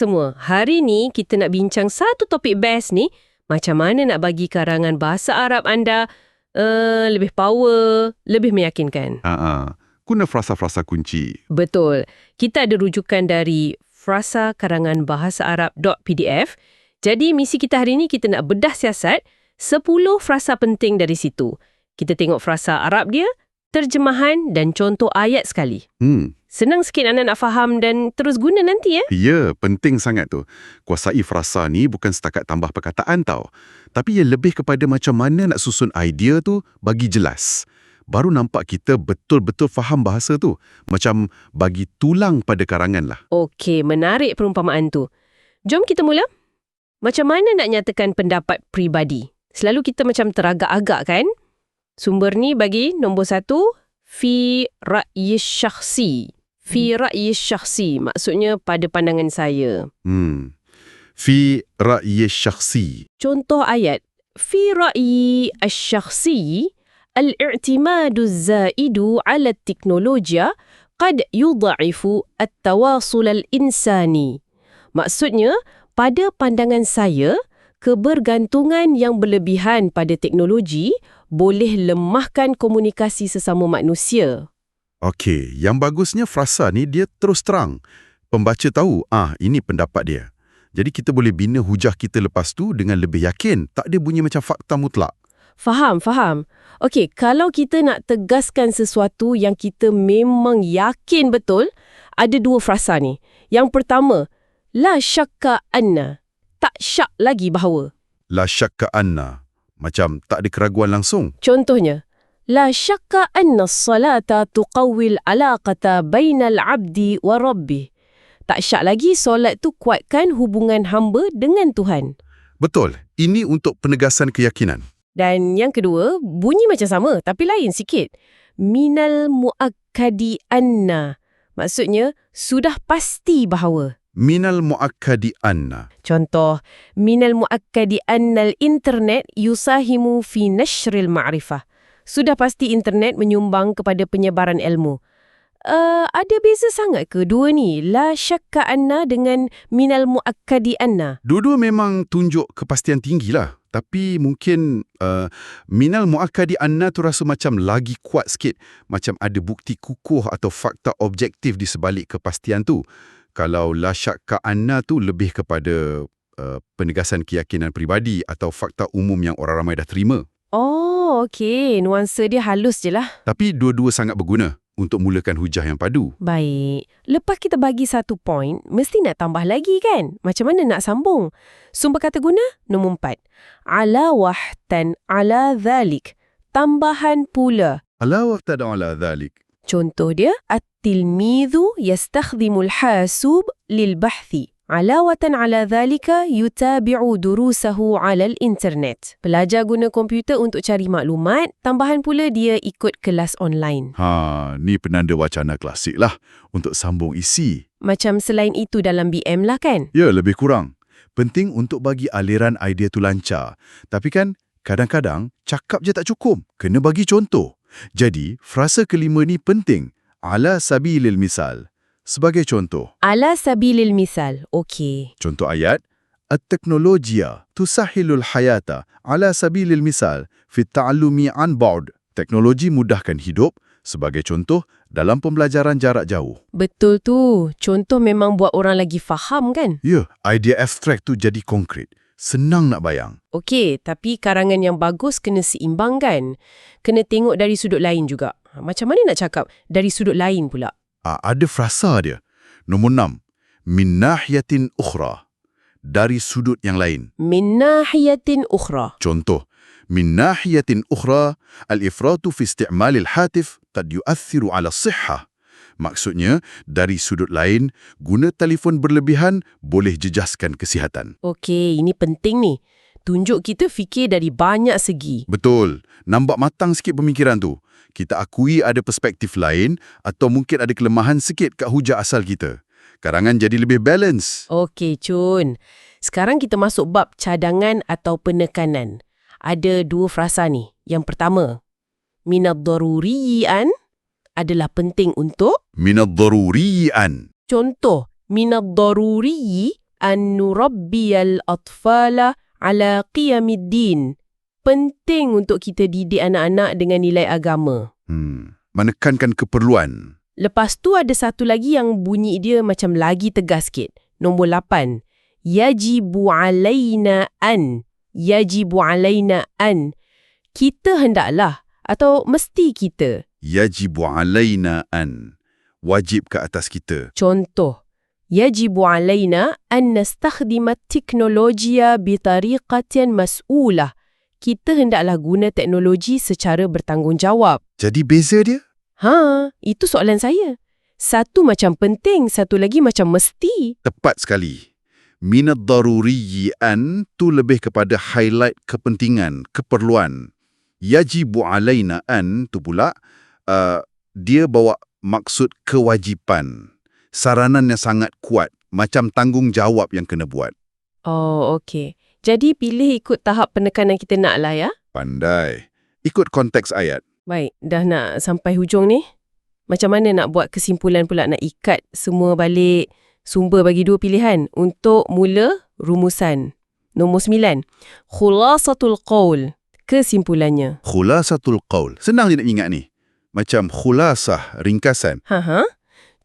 semua. Hari ni kita nak bincang satu topik best ni. Macam mana nak bagi karangan bahasa Arab anda uh, lebih power, lebih meyakinkan. Ah, ah. Guna frasa-frasa kunci. Betul. Kita ada rujukan dari frasa karangan bahasa Arab.pdf. Jadi misi kita hari ni kita nak bedah siasat 10 frasa penting dari situ. Kita tengok frasa Arab dia, terjemahan dan contoh ayat sekali. Hmm. Senang sikit anda nak faham dan terus guna nanti ya. Ya, penting sangat tu. Kuasai frasa ni bukan setakat tambah perkataan tau. Tapi ia lebih kepada macam mana nak susun idea tu bagi jelas. Baru nampak kita betul-betul faham bahasa tu. Macam bagi tulang pada karangan lah. Okey, menarik perumpamaan tu. Jom kita mula. Macam mana nak nyatakan pendapat pribadi? Selalu kita macam teragak-agak kan? Sumber ni bagi nombor satu, fi ra'yi syakhsi fi ra'yi syakhsi maksudnya pada pandangan saya. Hmm. Fi ra'yi syakhsi. Contoh ayat. Fi ra'yi syakhsi al-i'timadu az-za'id 'ala teknologi qad yudha'ifu at-tawasul al-insani. Maksudnya pada pandangan saya kebergantungan yang berlebihan pada teknologi boleh lemahkan komunikasi sesama manusia. Okey, yang bagusnya frasa ni dia terus terang. Pembaca tahu, ah ini pendapat dia. Jadi kita boleh bina hujah kita lepas tu dengan lebih yakin. Tak dia bunyi macam fakta mutlak. Faham, faham. Okey, kalau kita nak tegaskan sesuatu yang kita memang yakin betul, ada dua frasa ni. Yang pertama, la syakka anna. Tak syak lagi bahawa. La syakka anna. Macam tak ada keraguan langsung. Contohnya, syakka anna salata tuqawwil alaqata bainal abdi wa rabbih. Tak syak lagi solat tu kuatkan hubungan hamba dengan Tuhan. Betul, ini untuk penegasan keyakinan. Dan yang kedua, bunyi macam sama tapi lain sikit. Minal muakkadi anna. Maksudnya, sudah pasti bahawa. Minal muakkadi anna. Contoh, minal muakkadi annal internet yusahimu fi nashril ma'rifah. Sudah pasti internet menyumbang kepada penyebaran ilmu. Uh, ada beza sangat ke dua ni? La syakka anna dengan minal muakkadi anna. Dua-dua memang tunjuk kepastian tinggi lah. Tapi mungkin uh, minal muakkadi anna tu rasa macam lagi kuat sikit. Macam ada bukti kukuh atau fakta objektif di sebalik kepastian tu. Kalau la syakka anna tu lebih kepada uh, penegasan keyakinan peribadi atau fakta umum yang orang ramai dah terima. Oh, okey. Nuansa dia halus je lah. Tapi dua-dua sangat berguna untuk mulakan hujah yang padu. Baik. Lepas kita bagi satu point, mesti nak tambah lagi kan? Macam mana nak sambung? Sumber kata guna? Nombor empat. Ala wahtan ala dhalik. Tambahan pula. Ala waqtada ala dhalik. Contoh dia, At-tilmidhu yastakhdimul hasub lil bahthi. Alawatan ala dhalika yutabi'u durusahu ala internet. Pelajar guna komputer untuk cari maklumat, tambahan pula dia ikut kelas online. Ha, ni penanda wacana klasik lah untuk sambung isi. Macam selain itu dalam BM lah kan? Ya, lebih kurang. Penting untuk bagi aliran idea tu lancar. Tapi kan, kadang-kadang cakap je tak cukup. Kena bagi contoh. Jadi, frasa kelima ni penting. Ala sabilil misal. Sebagai contoh, Ala sabilil misal. Okey. contoh ayat, At-teknologia tusahilul hayata ala sabilil misal fi ta'allumi an ba'd. Teknologi mudahkan hidup sebagai contoh dalam pembelajaran jarak jauh. Betul tu. Contoh memang buat orang lagi faham kan? Ya, idea abstrak tu jadi konkret. Senang nak bayang. Okey, tapi karangan yang bagus kena seimbang kan? Kena tengok dari sudut lain juga. Macam mana nak cakap dari sudut lain pula? Ah, ada frasa dia. Nombor enam. Min nahiyatin ukhra. Dari sudut yang lain. Min nahiyatin ukhra. Contoh. Min nahiyatin ukhra, al-ifratu fi isti'mal al-hatif qad yu'athiru ala sihha. Maksudnya, dari sudut lain, guna telefon berlebihan boleh jejaskan kesihatan. Okey, ini penting ni. Tunjuk kita fikir dari banyak segi. Betul. Nampak matang sikit pemikiran tu. Kita akui ada perspektif lain atau mungkin ada kelemahan sikit kat hujah asal kita. Karangan jadi lebih balance. Okey, Cun. Sekarang kita masuk bab cadangan atau penekanan. Ada dua frasa ni. Yang pertama, minad daruriyan adalah penting untuk Minad daruriyan. contoh minad daruri an nurabbiyal atfala ala qiyamiddin. Penting untuk kita didik anak-anak dengan nilai agama. Hmm. Menekankan keperluan. Lepas tu ada satu lagi yang bunyi dia macam lagi tegas sikit. Nombor 8. Yajibu alaina an. Yajibu alaina an. Kita hendaklah atau mesti kita. Yajibu alaina an. Wajib ke atas kita. Contoh. Yajibu alaina an nastakhdima teknologia bitariqatin mas'ulah. Kita hendaklah guna teknologi secara bertanggungjawab. Jadi beza dia? Ha, itu soalan saya. Satu macam penting, satu lagi macam mesti. Tepat sekali. Minat daruriyi an tu lebih kepada highlight kepentingan, keperluan. Yajibu alaina an tu pula, uh, dia bawa maksud kewajipan. Saranan yang sangat kuat, macam tanggungjawab yang kena buat. Oh, okey. Jadi pilih ikut tahap penekanan kita nak lah ya. Pandai. Ikut konteks ayat. Baik, dah nak sampai hujung ni. Macam mana nak buat kesimpulan pula nak ikat semua balik sumber bagi dua pilihan untuk mula rumusan. Nombor sembilan. Khulasatul qawl. Kesimpulannya. Khulasatul qawl. Senang je nak ingat ni. Macam khulasah, ringkasan. Ha ha.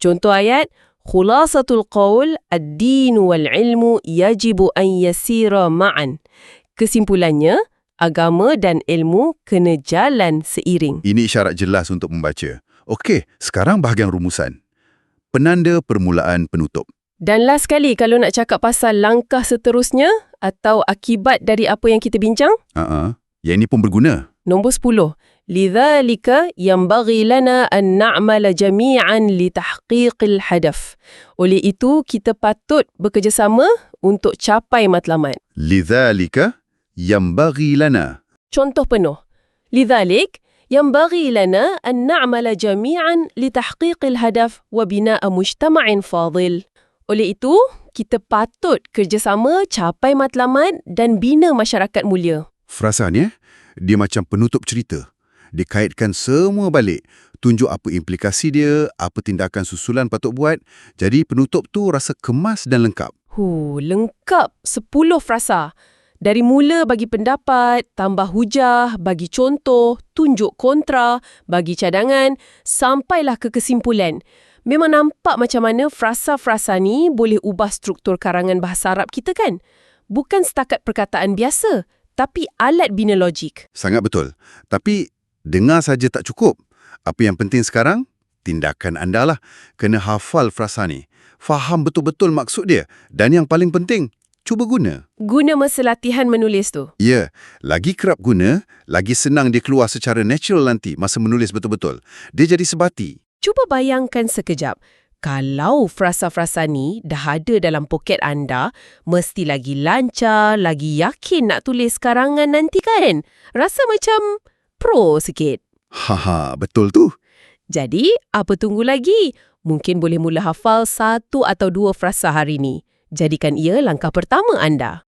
Contoh ayat Khulasatul qawl ad-din wal ilmu yajibu an yasira ma'an. Kesimpulannya, agama dan ilmu kena jalan seiring. Ini isyarat jelas untuk membaca. Okey, sekarang bahagian rumusan. Penanda permulaan penutup. Dan last sekali kalau nak cakap pasal langkah seterusnya atau akibat dari apa yang kita bincang, Uh-uh. Yang ini pun berguna. nombor 10. لذلك ينبغي لنا أن نعمل جميعا لتحقيق الهدف. Oleh itu, kita patut bekerjasama untuk capai matlamat. Lidzalika yambaghi lana. Contoh penuh. لذلك ينبغي لنا أن نعمل جميعا لتحقيق الهدف وبناء مجتمع فاضل. Oleh itu, kita patut kerjasama capai matlamat dan bina masyarakat mulia. Frasanya, dia macam penutup cerita. Dikaitkan semua balik. Tunjuk apa implikasi dia, apa tindakan susulan patut buat. Jadi penutup tu rasa kemas dan lengkap. Hu, lengkap 10 frasa. Dari mula bagi pendapat, tambah hujah, bagi contoh, tunjuk kontra, bagi cadangan, sampailah ke kesimpulan. Memang nampak macam mana frasa-frasa ni boleh ubah struktur karangan bahasa Arab kita kan? Bukan setakat perkataan biasa, tapi alat bina logik. Sangat betul. Tapi dengar saja tak cukup. Apa yang penting sekarang? Tindakan anda lah. Kena hafal frasa ni. Faham betul-betul maksud dia. Dan yang paling penting, cuba guna. Guna masa latihan menulis tu. Ya, lagi kerap guna, lagi senang dia keluar secara natural nanti masa menulis betul-betul. Dia jadi sebati. Cuba bayangkan sekejap. Kalau frasa-frasa ni dah ada dalam poket anda, mesti lagi lancar, lagi yakin nak tulis karangan nanti kan? Rasa macam pro sikit. Haha, betul tu. Jadi, apa tunggu lagi? Mungkin boleh mula hafal satu atau dua frasa hari ni. Jadikan ia langkah pertama anda.